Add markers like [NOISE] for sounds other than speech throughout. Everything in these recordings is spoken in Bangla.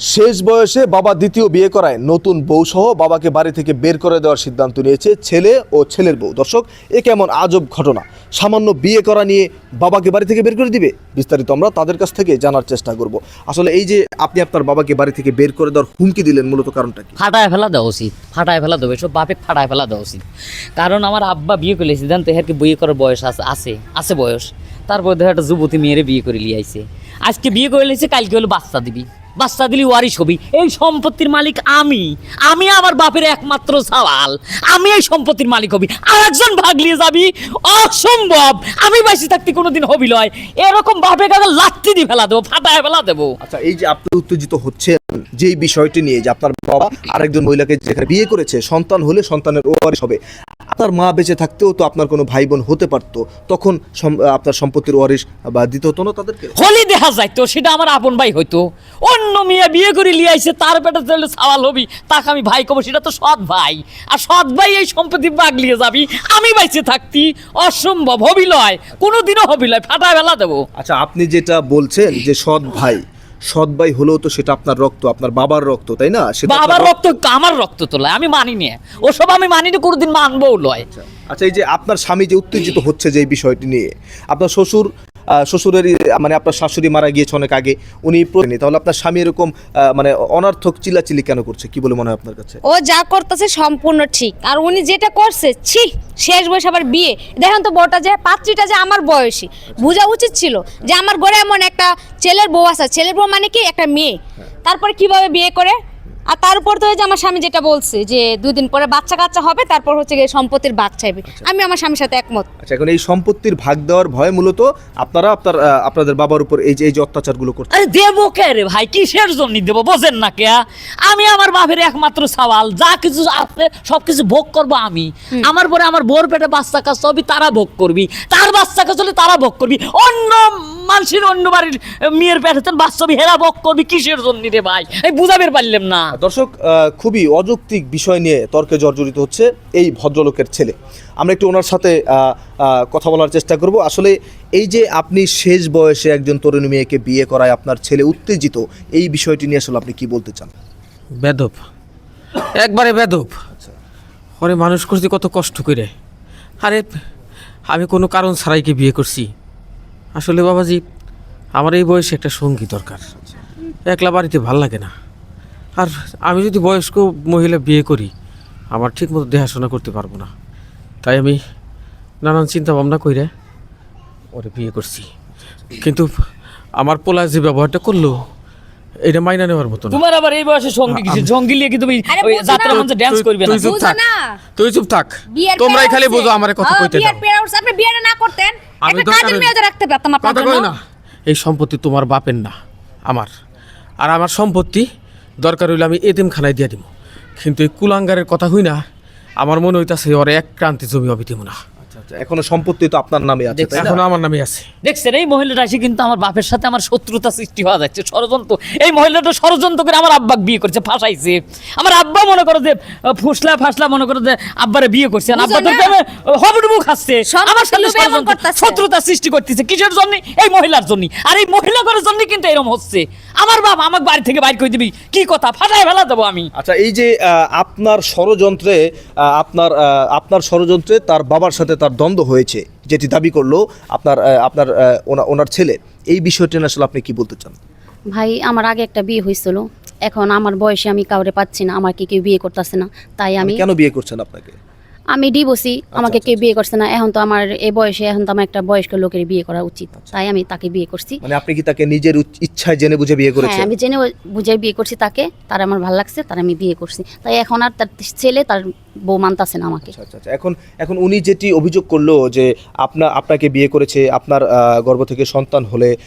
শেষ বয়সে বাবা দ্বিতীয় বিয়ে করায়। নতুন বউ সহ বাবাকে বাড়ি থেকে বের করে দেওয়ার সিদ্ধান্ত নিয়েছে ছেলে ও ছেলের বউ। দর্শক, এ কেমন আজব ঘটনা। সামান্য বিয়ে করা নিয়ে বাবাকে বাড়ি থেকে বের করে দিবে? বিস্তারিত আমরা তাদের কাছ থেকে জানার চেষ্টা করব। আসলে এই যে আপনি আপনার বাবাকে বাড়ি থেকে বের করে দেওয়ার হুমকি দিলেন, মূলত কারণটা কি? ফাটায় ফেলা দেওয়া উচিত, ফাটায় ফেলা দেবে সব বাপে ফাটায় ফেলা দেওয়া উচিত। কারণ আমার আব্বা বিয়ে করলে সিদ্ধান্ত এরকে বিয়ে করার বয়স আছে আছে আছে বয়স। তারপর দেখো একটা যুবতী মেয়েরে বিয়ে করে লিয়ে আইছে। আজকে বিয়ে করে লিয়েছে কালকে হলো বাচ্চা দিবি। বাচ্চা দিলি ওয়ারিশ হবি। এই সম্পত্তির মালিক আমি। আমি আমার বাপের একমাত্র সওয়াল। আমি এই সম্পত্তির মালিক হবি। আর একজন ভাগ নিয়ে যাবি? অসম্ভব। আমি বাসি থাকতে কোনোদিন হবি লয়। এরকম বাপে কাছে লাত্তি দিয়ে ফেলা দেবো, ফাটায় ফেলা দেবো? আচ্ছা এই যে আপনি উত্তেজিত হচ্ছে যেই বিষয়টি নিয়ে যে আপনার বাবা আরেকজন মহিলাকে যেখানে বিয়ে করেছে, সন্তান হলে সন্তানের ওয়ারিশ হবে। আপনার মা বেঁচে থাকতেও তো আপনার কোনো ভাই বোন হতে পারতো তখন আপনার সম্পত্তির ওয়ারিশ বা দিতে হতো না তাদেরকে? হলি দেখা যাইতো সেটা আমার আপন ভাই হইতো। অন্য মেয়ে বিয়ে করে লিয়ে আইছে তার পেটে তাহলে সাওয়াল হবি তাকে আমি ভাই কব সেটা তো সৎ ভাই। আর সৎ ভাই এই সম্পত্তি বাগ লিয়ে যাবি আমি বাইসে থাকতি অসম্ভব হবি লয় কোনোদিনও হবি লয় ফাটায় বেলা দেবো। আচ্ছা আপনি যেটা বলছেন যে সৎ ভাই সৎ ভাই হলেও তো সেটা আপনার রক্ত আপনার বাবার রক্ত তাই না সেটা বাবার রক্ত আমার রক্ত তো লয় আমি মানি না ওসব আমি মানি না কোনোদিন মানবও লয় আচ্ছা। আচ্ছা এই যে আপনার স্বামী যে উত্তেজিত হচ্ছে যে এই বিষয়টি নিয়ে আপনার শ্বশুর শ্বশুরের মানে আপনার শাশুড়ি মারা গিয়েছে অনেক আগে উনি তাহলে আপনার স্বামী এরকম মানে অনার্থক চিল্লাচিল্লি কেন করছে? কি বলে মনে হয় আপনার কাছে? ও যা করতেছে সম্পূর্ণ ঠিক। আর উনি যেটা করছে ছি শেষ বয়স আবার বিয়ে। দেখেন তো বউটা যে পাত্রীটা যে আমার বয়সী। বোঝা উচিত ছিল যে আমার ঘরে এমন একটা ছেলের বউ আছে। ছেলের বউ মানে কি? একটা মেয়ে। তারপরে কীভাবে বিয়ে করে? আর তার উপর তো যে আমার স্বামী যেটা বলছে যে দুদিন পরে বাচ্চা কাচ্চা হবে তারপর হচ্ছে গিয়ে সম্পত্তির ভাগ চাইবে। আমি আমার স্বামীর সাথে একমত। আচ্ছা এখন এই সম্পত্তির ভাগ দেওয়ার ভয় মূলত আপনারা আপনার আপনাদের বাবার উপর এই যে এই যে অত্যাচারগুলো করছে আরে দেবো কে রে ভাই? কিসের জন্য দেবো? বোঝেন না কে? আমি আমার বাপের একমাত্র সওয়াল। যা কিছু আছে সব কিছু ভোগ করব আমি। আমার পরে আমার বোর পেটে বাচ্চা কাজ সবই তারা ভোগ করবি। তার বাচ্চা কাজ হলে তারা ভোগ করবি। অন্য মানুষের অন্য বাড়ির মেয়ের পেটে তোর বাচ্চা হবে, হেরা ভোগ করবি। কিসের জন্য রে ভাই? এই বুঝাবের পারলাম না। দর্শক খুবই অযৌক্তিক বিষয় নিয়ে তর্কে জর্জরিত হচ্ছে এই ভদ্রলোকের ছেলে। আমরা একটু ওনার সাথে কথা বলার চেষ্টা করব। আসলে এই যে আপনি শেষ বয়সে একজন তরুণী মেয়েকে বিয়ে করায় আপনার ছেলে উত্তেজিত, এই বিষয়টি নিয়ে আসলে আপনি কি বলতে চান? বেদব। একবারে বেদব। ওরে মানুষ করছি কত কষ্ট করে। আরে, আমি কোনো কারণ ছাড়াই কি বিয়ে করছি? আসলে বাবাজি, আমার এই বয়সে একটা সঙ্গী দরকার। একলা বাড়িতে ভালো লাগে না। আর আমি যদি বয়স্ক মহিলা বিয়ে করি আমার ঠিক মতো দেখাশোনা করতে পারব না। তাই আমি নানান চিন্তা ভাবনা কইরে ওরে বিয়ে করছি। কিন্তু আমার পোলা যে ব্যবহারটা করল এটা মাইনা নেওয়ার মতো তোমার আবার এই বয়সে সঙ্গী কিসের? সঙ্গী লিয়ে কি তুমি ওই যাত্রা মঞ্চে ড্যান্স করবে না? তুই চুপ থাক। না। তুই চুপ থাক। তোমরাই খালি। বোঝো আমার কথা কইতে বিয়ের দাও। পেড়া উঠছে। আপনি বিয়েটা না করতেন আমি একটা কাজের মেয়ে রাখতে পারতাম আপনার কথা কই না? এই সম্পত্তি তোমার বাপের না আমার। আর আমার সম্পত্তি দরকার হইলে আমি এতিমখানায় দিয়ে দিব কিন্তু এই কুলাঙ্গারের কথা হই না আমার মনে হইতাছে ওর এক ক্রান্তি জমি অবিতিম না। এখনও সম্পত্তি তো আপনার নামে আছে তাই এখন আমার নামে আছে। দেখছেন এই মহিলাটা এসে কিন্তু আমার বাপের সাথে আমার শত্রুতা সৃষ্টি হওয়া যাচ্ছে ষড়যন্ত্র। এই মহিলাটা ষড়যন্ত্র করে আমার আব্বাকে বিয়ে করছে ফাঁসাইছে। আমার আব্বা মনে করো যে ফুসলা ফাসলা মনে করো যে আব্বারে বিয়ে করছে আব্বা হবডুবু খাচ্ছে। আমার সাথে ষড়যন্ত্র, শত্রুতা সৃষ্টি করতেছে কিসের জন্য? এই মহিলার জন্য। আর এই মহিলা করার জন্য কিন্তু এরকম হচ্ছে। আমার বাপ আমাকে বাড়ি থেকে বাইর করে দিবি কি কথা? ফাটায় ফেলা দেবো আমি। আচ্ছা এই যে আপনার ষড়যন্ত্রে আহ, আপনার আহ, আপনার ষড়যন্ত্রে তার বাবার সাথে তার দ্বন্দ্ব হয়েছে যেটি দাবি করল আপনার আপনার ওনার ছেলে। এই বিষয়টি আসলে আপনি কি বলতে চান? ভাই আমার আগে একটা বিয়ে হয়েছিল। এখন আমার বয়সে আমি কাউরে পাচ্ছি না আমার কি কেউ বিয়ে করতেছে না। তাই আমি কেন বিয়ে করছেন আপনাকে? আমি ডিভোর্সি আমাকে কেউ বিয়ে করছে না। এখন তো আমার এই বয়সে এখন তো আমার একটা বয়স্ক লোকের বিয়ে করা উচিত। তাই আমি তাকে বিয়ে করছি। মানে আপনি কি তাকে নিজের ইচ্ছায় জেনে বুঝে বিয়ে হ্যাঁ করেছেন? আমি জেনে বুঝে বিয়ে করছি তাকে। তার আমার ভালো লাগছে তার আমি বিয়ে করছি। তাই এখন আর তার ছেলে তার বউ মানতাছে না আমাকে। আচ্ছা আচ্ছা আচ্ছা। এখন এখন উনি যেটি অভিযোগ করল যে আপনার আপনাকে বিয়ে করেছে আপনার আহ, গর্ভ থেকে সন্তান হলে আহ,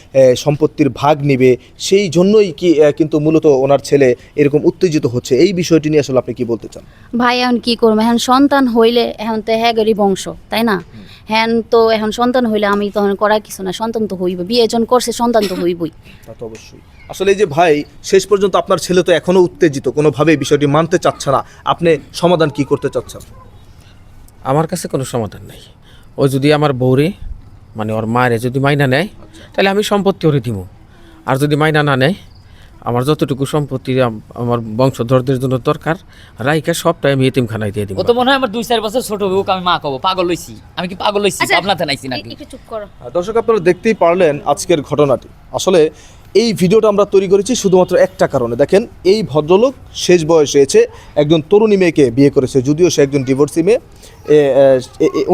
সম্পত্তির ভাগ নিবে সেই জন্যই কি আহ, কিন্তু মূলত ওনার ছেলে এরকম উত্তেজিত হচ্ছে। এই বিষয়টি নিয়ে আসলে আপনি কি বলতে চান? ভাই এখন কি করব? এখন সন্তান হইলে এখন তো হ্যাঁ গরি বংশ তাই না? হ্যাঁ তো এখন সন্তান হইলে আমি তখন করা কিছু না সন্তান তো হইব বিয়ে জন করছে সন্তান তো হইবই। [LAUGHS] তা তো অবশ্যই। আসলে এই যে ভাই শেষ পর্যন্ত আপনার ছেলে তো এখনও উত্তেজিত কোনোভাবে বিষয়টি মানতে চাচ্ছে না। আপনি সমাধান কি করতে চাচ্ছেন? আমার কাছে কোনো সমাধান নেই। ও যদি আমার বউরে মানে ওর মায়ের যদি মাইনা নেয় তাহলে আমি সম্পত্তি ওরে দিব আর যদি মাইনা না নেয় আমার যতটুকু সম্পত্তি আমার বংশধরদের জন্য দরকার রাইকা সবটাই আমি এতিমখানায় দিয়ে দিব। ও তো মনে হয় আমার দুই চার বছর ছোট হোক আমি মা কব পাগল লইছি আমি কি পাগল আচ্ছা, আপনাতে নাইছি নাকি? একটু চুপ করো। দর্শক আপনারা দেখতেই পারলেন আজকের ঘটনাটি। আসলে এই ভিডিওটা আমরা তৈরি করেছি শুধুমাত্র একটা কারণে। দেখেন এই ভদ্রলোক শেষ বয়সে এসে একজন তরুণী মেয়েকে বিয়ে করেছে যদিও সে একজন ডিভোর্সি মেয়ে।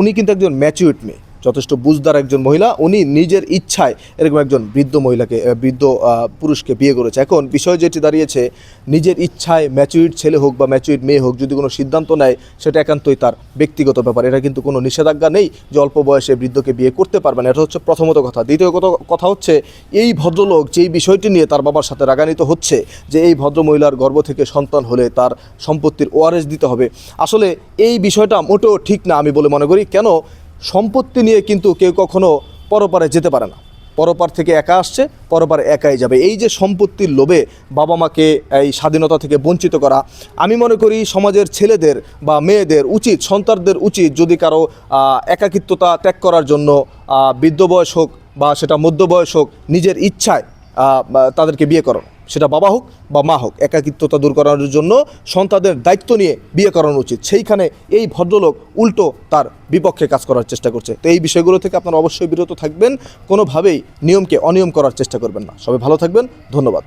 উনি কিন্তু একজন ম্যাচিউর্ড মেয়ে। যথেষ্ট বুঝদার একজন মহিলা। উনি নিজের ইচ্ছায় এরকম একজন বৃদ্ধ মহিলাকে বৃদ্ধ পুরুষকে বিয়ে করেছে। এখন বিষয় যেটি দাঁড়িয়েছে, নিজের ইচ্ছায় ম্যাচুইড ছেলে হোক বা ম্যাচুইড মেয়ে হোক যদি কোনো সিদ্ধান্ত নেয়, সেটা একান্তই তার ব্যক্তিগত ব্যাপার। এটা কিন্তু কোনো নিষেধাজ্ঞা নেই যে অল্প বয়সে বৃদ্ধকে বিয়ে করতে পারবে না। এটা হচ্ছে প্রথমত কথা। দ্বিতীয় কথা- হচ্ছে, এই ভদ্রলোক যেই বিষয়টি নিয়ে তার বাবার সাথে রাগান্বিত হচ্ছে, যে এই ভদ্রমহিলার গর্ভ থেকে সন্তান হলে তার সম্পত্তির ওয়ারেস দিতে হবে। আসলে এই বিষয়টা মোটেও ঠিক না আমি বলে মনে করি। কেন? সম্পত্তি নিয়ে কিন্তু কেউ কখনো পরপারে যেতে পারে না। পরপার থেকে একা আসছে, পরপার একাই যাবে। এই যে সম্পত্তির লোভে বাবা মাকে এই স্বাধীনতা থেকে বঞ্চিত করা, আমি মনে করি সমাজের ছেলেদের বা মেয়েদের উচিত, সন্তানদের উচিত যদি কারও একাকিত্বতা ত্যাগ করার জন্য বৃদ্ধ বয়স হোক বা সেটা মধ্য বয়স হোক, নিজের ইচ্ছায় তাদেরকে বিয়ে করানো। সেটা বাবা হোক বা মা হোক, একাকিত্বতা দূর করানোর জন্য সন্তানদের দায়িত্ব নিয়ে বিয়ে করানো উচিত। সেইখানে এই ভদ্রলোক উল্টো তার বিপক্ষে কাজ করার চেষ্টা করছে। তো এই বিষয়গুলো থেকে আপনারা অবশ্যই বিরত থাকবেন, কোনোভাবেই নিয়মকে অনিয়ম করার চেষ্টা করবেন না। সবাই ভালো থাকবেন, ধন্যবাদ।